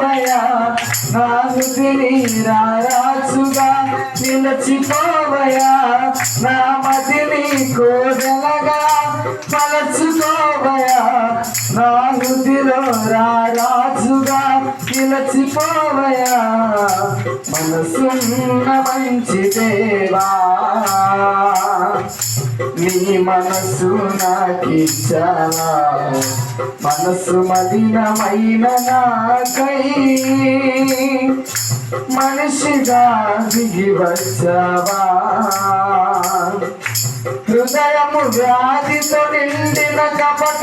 మలచుకోవయా నా హృదిని రారాచుగా నిలచిపోవయా నా మదిని కోదలగా పలచుకోవయా నా హృదిలో రాజుగా నిలచిపోవయా మనసున్న మంచి దేవా. నీ మనసు నాకిచ్చావా? మనసు మదినమైన నాకై మనిషిగా దిగి వచ్చావా? హృదయము వ్యాధితో నిండిన కపట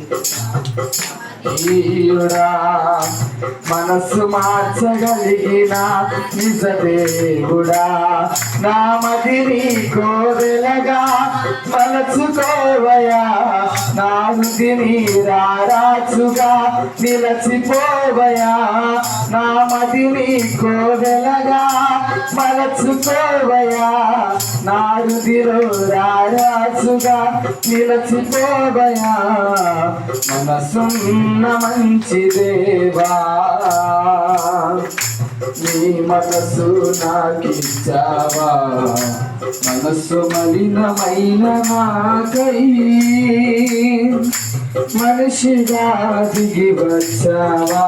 మెరిగియుడా మనసు మార్చగలిగిన నిజ దేవుడా నా మదిని కోవెలగా మలచుకోవయా నా హృదిని రారాచుగా నిలచిపోవయా నా మదిని కోవెలగా మలచుకోవయా నా హృదిలో నిలచుకోవయా మనసున్న మంచి దేవా నీ మనసు నాకిచ్చావా మనసు మలినమైన నాకై మనిషిగా దిగి వచ్చావా.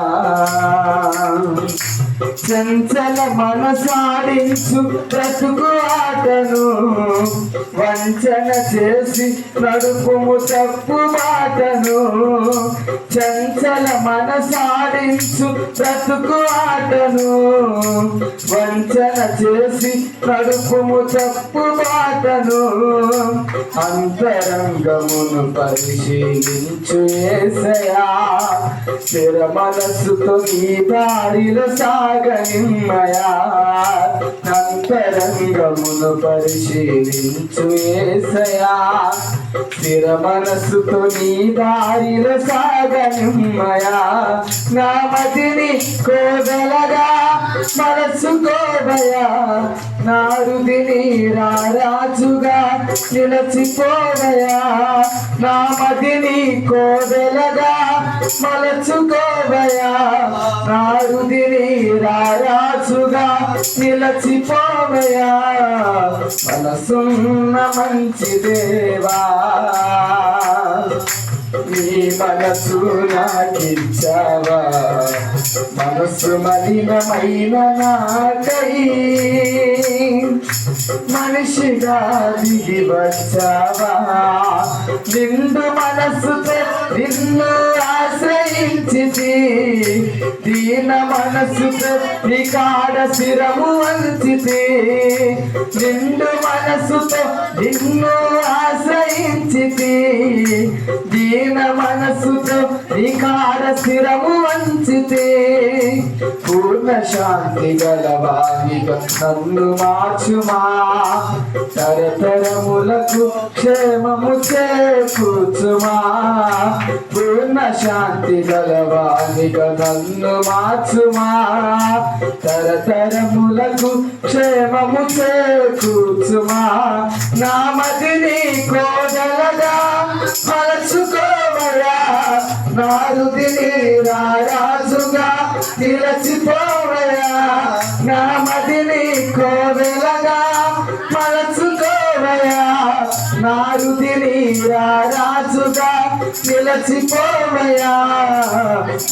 చంచల మనసాడించు బ్రతుకు ఆటను. వంచన చేసి నడుపుము తప్పు బాటను చంచల మనసాడించు బ్రతుకు ఆటను. వంచన చేసి నడుపుము తప్పు బాటను అంతరంగమును పరిశీలించు ఏసయా. స్థిర మనస్సుతో నీ దారిలో సాగ అంతరంగమును పరిశీలించు ఏసయా. స్థిర మనస్సుతో నీ దారిలో సాగనిమ్మయా. నా మతిని కోదలగా మనసుకోవయా నా రుదిని రాజుగా నిలచిపోవయా నా మదిని కోదెలగా మలచుకోవయా నా రుదిని రారాజుగా నిలచిపోవయా మనసున్న మంచి దేవా. నీ మనసు నాకిచ్చావా? మనసు మలినమైన నాకై మనిషిగా దిగి వచ్చావా? నిండు మనసు నిన్ను ఆశ్రయించింది. దీన మనసు నికాడ శిరము వంచితి. నిండు మనసుతో నిన్ను ఆశ్రయించితి దీన మనసుతో వికార స్థిరము వంచితే పూర్ణ శాంతి గలవానిగా నన్ను మార్చుమా? తరతరములకు క్షేమము చేకూర్చుమా? పూర్ణ శాంతి గలవానిగా నన్ను మార్చుమా? తరతరములకు క్షేమము చేకూర్చుమా? నామది నీ కోదలగా మలచుకోవయా నా రుదిని రారాజుగా నా మదిని కోవెలగా మలచుకోవయా? నా రుదిని నిలచిపోవయా?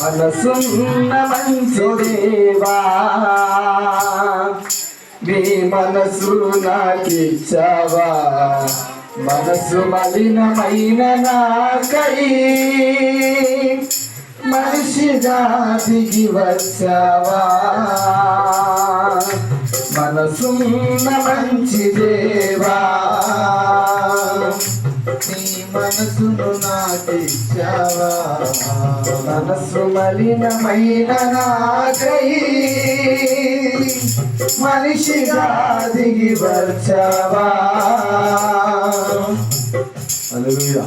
మనసున్న మంచు దేవా నీ మనసు నాకిచ్చావా? మనసు మలినమైన నాకై మనిషి దిగి వచ్చావా? మనసున్న మంచి దేవా? నీ మనసును నాకిచ్చావా మనసు మలినమైన నాకై మనిషిగా దిగి వచ్చావా? హల్లెలూయా.